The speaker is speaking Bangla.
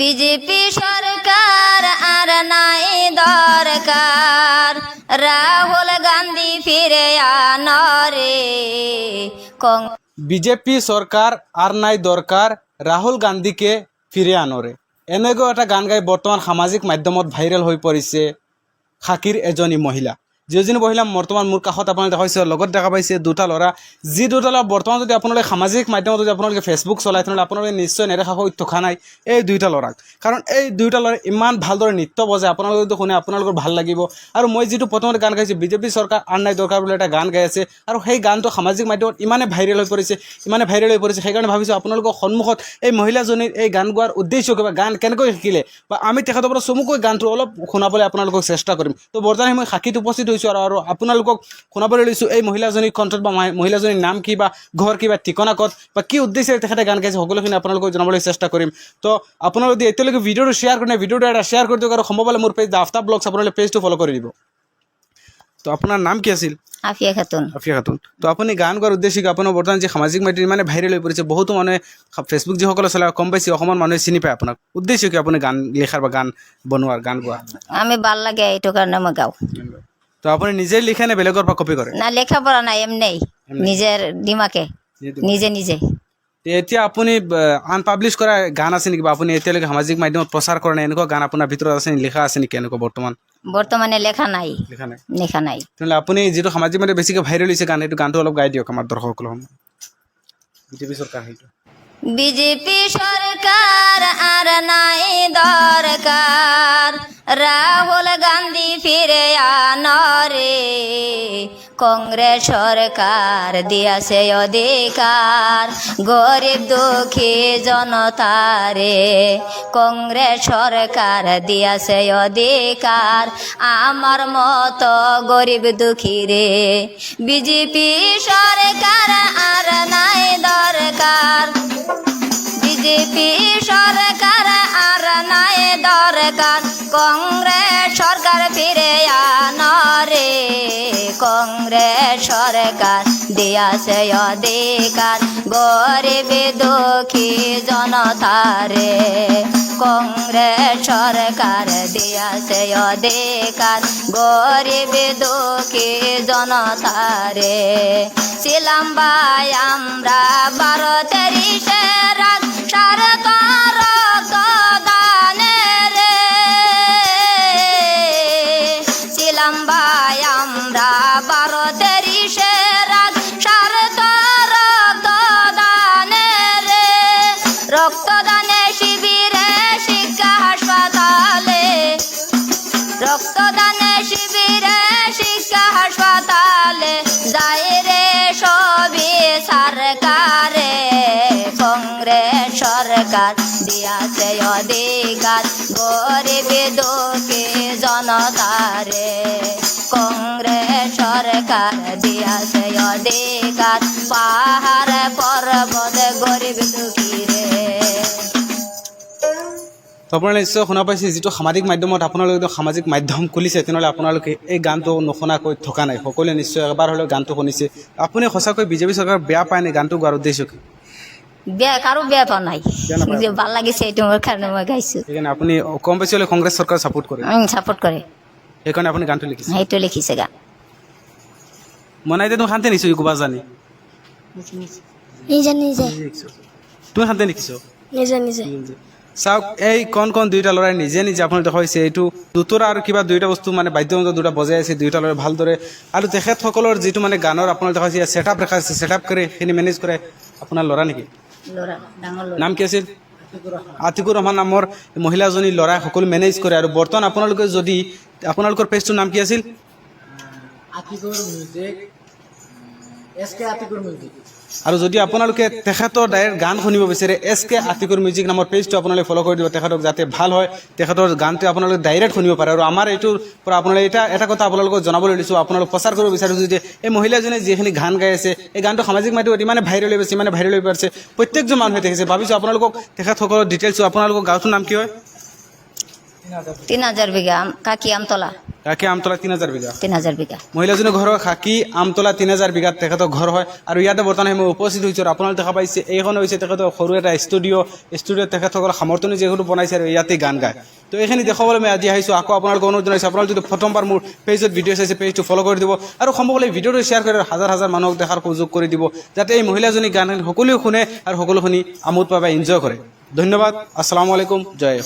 বিজেপি সরকার আর নাই দরকার। রাহুল গান্ধী ফিরে আনরে। বিজেপি সরকার আর নাই দরকার, রাহুল গান্ধীকে ফিরে আনরে। এনেকৈ এটা গান গাই বৰ্তমান সামাজিক মাধ্যমত ভাইৰেল হৈ পৰিছে খাকীৰ এজনী মহিলা। যিজনী মহিলা বৰ্তমান মোৰ কাষত আপোনালোকে দেখা পাইছে লগত দেখা পাইছে, দুটা ল'ৰা। যি দুটা ল'ৰা বৰ্তমান যদি আপোনালোকে সামাজিক মাধ্যমত যদি আপোনালোকে ফেচবুক চলাই তেনেহ'লে আপোনালোকে নিশ্চয় নেদেখা হৈ থকা নাই এই দুয়োটা ল'ৰাক। কাৰণ এই দুয়োটা ল'ৰাই ইমান ভালদৰে নৃত্য বজায়, আপোনালোকে যদি শুনে আপোনালোকৰ ভালো লাগিব। আৰু মই যিটো প্ৰথমতে গান গাইছোঁ, বিজেপি চৰকাৰ আন নাই দৰকাৰ বুলি এটা গান গাই আছে। আৰু সেই গানটো সামাজিক মাধ্যমত ইমানে ভাইৰেল হৈ পৰিছে, ইমানে ভাইৰেল হৈ পৰিছে, সেইকাৰণে ভাবিছোঁ আপোনালোকৰ সন্মুখত এই মহিলাজনীৰ এই গান গোৱাৰ উদ্দেশ্য কিবা গান কেনেকৈ শিকিলে বা আমি তেখেতৰ পৰা চমুকৈ গানটো অলপ শুনাবলৈ আপোনালোকক চেষ্টা কৰিম। তো বৰ্তমান মই সাক্ষীত উপস্থিত হৈছোঁ। আৰু আৰু আপোনালোকক শুনাবলৈ লৈছোঁ এই মহিলাজনীৰ কণ্ঠত বা মহিলাজনীৰ নাম কি বা ঘৰ কি বা ঠিকনা ক'ত বা কি উদ্দেশ্যে তেখেতে গান গাইছে সকলোখিনি আপোনালোকক জনাবলৈ চেষ্টা কৰিম। তো আপোনালোকে যদি এতিয়ালৈকে ভিডিঅ'টো শ্বেয়াৰ কৰে ভিডিঅ'টো এটা শ্বেয়াৰ কৰি দিয়ক আৰু সম্ভৱ হ'লে মোৰ পেজ দ্য আফতাব ব্লগছ আপোনালোকে পেজটো ফ'ল' কৰি দিব। তো আপোনাৰ নাম কি আছিল? আফিয়া খাতুন। আফিয়া খাতুন। তো আপুনি গান গোৱাৰ উদ্দেশ্যে কি? আপোনাৰ বৰ্তমান যি সামাজিক মাধ্যম ইমানে ভাইৰেল হৈ পৰিছে বহুতো মানুহে ফেচবুক যিসকলে চলাই কম বেছি অসমৰ মানুহে চিনি পায় আপোনাক। উদ্দেশ্য কি আপুনি গান লিখাৰ বা গান বনোৱাৰ গান গোৱা? আমি ভালো লাগে এইটো কাৰণে মই গাওঁ। তো আপুনি নিজে লিখে নে বেলেগৰ পৰা কপি কৰে? না লেখা পড়া নাই এমনি নিজের দিমাকে। নিজে নিজে এতিয়া আপুনি আনপাব্লিছ কৰা গান আছে নেকি বা আপুনি এতিয়ালৈকে সামাজিক মাধ্যমত প্ৰচাৰ কৰা নাই? এনেকুৱা গান আপোনাৰ ভিতৰত আছে নেকি লিখা আছে নেকি এনেকুৱা বৰ্তমান? বর্তমানে লেখা নাই। লিখা নাই। লেখা নাই। তেনেহ'লে আপুনি যিটো সামাজিক মাধ্যমত বেছিকৈ ভাইৰেল হৈছে গান সেইটো গানটো অলপ গাই দিয়ক আমাৰ দৰ্শকসকলক বিজেপি চৰকাৰ সেইটো। বিজেপি সরকার আর নাই দরকার। রাহুল গান্ধী ফিরে আনরে, কংগ্রেস সরকার দিয়াছে অধিকার। গরিব দুঃখী জনতারে, কংগ্রেস সরকার দিয়াছে অধিকার। আমার মতো গরিব দুঃখী রে বিজেপি সরকার দরকার কংগ্রেস সরকার ফিরে আনরে কংগ্রেস সরকার দিয়াছে অধিকার। গরিব দুঃখী জনতারে কংগ্রেস সরকার দিয়াছে অধিকার। গরিব দুঃখী জনতারে ছিলাম ভাই আমরা বারো তেরিশে রাত ছিলাম ভাই আমরা বারো তেরিশে রাত সাড়ে দানে রে। রক্তদানে শিবিরে, শিক্ষা হাসপাতালে। রক্তদানে শিবিরে, শিক্ষা হাসপাতালে। যাই রে সবই সরকারে। কংগ্রেস সরকার দিয়াছে অধিকার। গরিব দুঃখী জনতারে। দিয়াছে অধিকার। পাহাড় পর্বত গরিব দুঃখী রে। আপোনালোকে নিশ্চয় শুনা পাইছে যিটো সামাজিক মাধ্যমত আপোনালোকে যিটো সামাজিক মাধ্যম খুলিছে তেনেহ'লে আপোনালোকে এই গানটো নুশুনাকৈ থকা নাই। সকলোৱে নিশ্চয় এবাৰ হ'লেও গানটো শুনিছে। আপুনি সঁচাকৈ বিজেপি চৰকাৰ বেয়া পায় নে গানটো গোৱাৰ উদ্দেশ্য কি? বেয়া কাৰো বেয়া পোৱা নাই। ভাল লাগিছে এইটো মোৰ কাৰণে মই গাইছো। সেইকাৰণে আপুনি কম বেছি হ'লে কংগ্ৰেছ চৰকাৰ ছাপোৰ্ট কৰে। ছাপোৰ্ট কৰে। সেইকাৰণে আপুনি গানটো লিখিছে। সেইটো লিখিছে গান। মনাই দিয়ে তুমি শান্তি নিছো কোবা জানি? নিজে নিজে। তুমি শান্তি লিখিছ নিজে নিজে। চাওক এই কণ কণ দুয়োটা ল'ৰাই নিজে নিজে আপোনালোকে দেখুৱাইছে এইটো দুটা আৰু কিবা দুয়োটা বস্তু মানে বাদ্যযন্ত্ৰ দুটা বজাই আছে দুয়োটা ল'ৰাই ভালদৰে। আৰু তেখেতসকলৰ যিটো মানে গানৰ আপোনালোকে দেখাইছে ছেট আপ দেখাইছে ছেট আপ কৰে সেইখিনি মেনেজ কৰে আপোনাৰ ল'ৰা নেকি? নাম কি আছিল? আতিকুৰ ৰহমান। নামৰ মহিলাজনী ল'ৰাই সকলো মেনেজ কৰে। আৰু বৰ্তমান আপোনালোকে যদি আপোনালোকৰ পেজটোৰ নাম কি আছিল? Music S K Atikur music আৰু যদি আপোনালোকে তেখেতৰ ডাইৰেক্ট গান শুনিব বিচাৰে এছ কে আতিকুৰ মিউজিক নামৰ পেজটো আপোনালোকে ফ'ল' কৰি দিব তেখেতক যাতে ভালো হয় তেখেতৰ গানটো আপোনালোকে ডাইৰেক্ট শুনিব পাৰে। আৰু আমাৰ এইটোৰ পৰা আপোনালোকে এটা এটা কথা আপোনালোকক জনাবলৈ দিছোঁ আপোনালোক প্ৰচাৰ কৰিব বিচাৰিছোঁ যে এই মহিলাজনীয়ে যিখিনি গান গাই আছে এই গানটো সামাজিক মাধ্যমত ইমানে ভাইৰেল হৈ পৰিছে ইমানে ভাইৰেল হৈ পৰিছে প্ৰত্যেকজন মানুহে দেখিছে। ভাবিছোঁ আপোনালোকক তেখেতসকলৰ ডিটেইলছ আপোনালোকৰ গাঁৱটোৰ নাম কি হয়? তিন হাজাৰ বিঘা কাকি আমতলা। কাকি আমতলা তিন হাজার বিঘা। তিন হাজার বিঘা। মহিলাজনী ঘৰৰ খাকী আমতলা তিনি হাজাৰ বিঘাত তেখেতৰ ঘৰ হয়। আৰু ইয়াতে বৰ্তমান মই উপস্থিত হৈছোঁ আপোনালোকে দেখা পাইছে এইখন হৈছে তেখেতৰ সৰু এটা ষ্টুডিঅ' ষ্টুডিঅ'ত তেখেতসকলৰ সামৰ্থনি যিহেতু বনাইছে আৰু ইয়াতে গান গায়। তো এইখিনি দেখুৱাবলৈ মই আজি আহিছোঁ। আকৌ আপোনালোকক অনুৰোধ জনাইছোঁ আপোনালোকে যদি প্ৰথমবাৰ মোৰ পেজত ভিডিঅ' চাইছে পেজটো ফ'ল' কৰি দিব আৰু সম্ভৱ হ'লে ভিডিঅ'টো শ্বেয়াৰ কৰি হাজাৰ হাজাৰ মানুহক দেখাৰ সুযোগ কৰি দিব যাতে এই মহিলাজনী গান সকলোৱে শুনে আৰু সকলো শুনি আমোদ পায় বা এনজয় কৰে। ধন্যবাদ। আসসালামু আলাইকুম। জয়